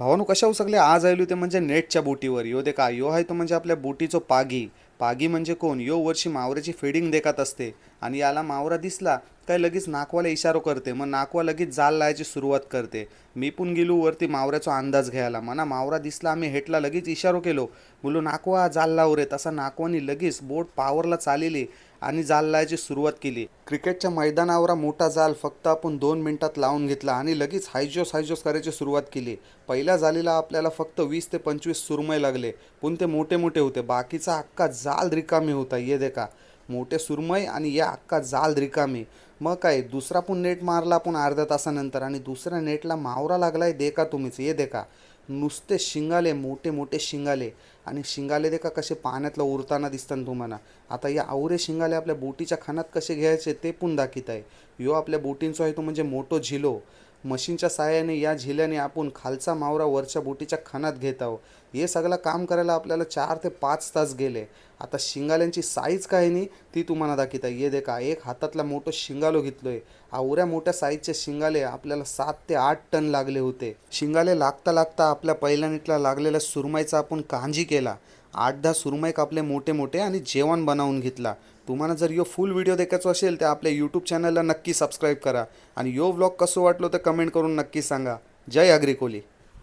भावानो कशा हो सगळे आज आयलो ते म्हणजे नेटच्या बोटीवर. यो देखा यो आहे तो म्हणजे आपल्या बोटीचो पागी. पागी म्हणजे कोण? यो वर्षी मावऱ्याची फिडिंग देखत असते. आणि याला मावरा दिसला काय लगेच नाकवाला इशारो करते. मग नाकवा लगेच जाल लावायची सुरुवात करते. मी पण गेलो वरती मावऱ्याचा अंदाज घ्यायला. मना मावरा दिसला आम्ही हेटला लगेच इशारो केलो. बोललो नाकवा जाल लाव रे. तसा नाकवानी लगेच बोट पावरला चालली आणि जाल लावायची सुरुवात केली. क्रिकेटच्या मैदानावर मोठा जाल फक्त आपण दोन मिनिटात लावून घेतला आणि लगेच हायजोस हायजोस करायची सुरुवात केली. पहिल्या जालीला आपल्याला फक्त वीस ते पंचवीस सुरमय लागले. पण ते मोठे मोठे होते. बाकीचा अख्खा जाल रिकामी होता. ये देखा. मोठे सुरमय आणि या अख्खा जाल रिकामी. मग काय दुसरा पण नेट मारला आपण अर्ध्या तासानंतर आणि दुसऱ्या नेटला मावरा लागलाय दे का तुम्हीच. ये देखा. नुसते शिंगाले मोठे मोठे शिंगाले. आणि शिंगाले देखा कसे पाण्यातलं उरताना दिसतात तुम्हाला. आता या आवरे शिंगाले आपल्या बोटीच्या खानात कसे घ्यायचे ते पण दाखित आहे. यो आपल्या बोटींचो आहे तो म्हणजे मोठो झिलो. मशीनच्या साहाय्याने या झिल्याने आपण खालचा मावरा वरच्या बोटीच्या खानात घेत आहोत. हे सगळं काम करायला आपल्याला चार ते पाच तास गेले. आता शिंगाल्यांची साईज काय नाही ती तुम्हाला दाखवता ये देखा एक हातातला मोठं शिंगालो घेतलोय. आवऱ्या मोठ्या साईजचे शिंगाले आपल्याला सात ते आठ टन लागले होते. शिंगाले लागता लागता आपल्या पहिल्या नीटला लागलेल्या सुरमाईचा आपण कांजी केला. आठ दहा सुरमई कापले मोठे मोठे आणि जेवण बनवून घेतला. तुम्हाला जर यो फुल व्हिडिओ देखायचो असेल तर आपल्या यूट्यूब चॅनलला नक्की सबस्क्राईब करा. आणि यो व्लॉग कसं वाटलो तर कमेंट करून नक्की सांगा. जय अग्रिकोली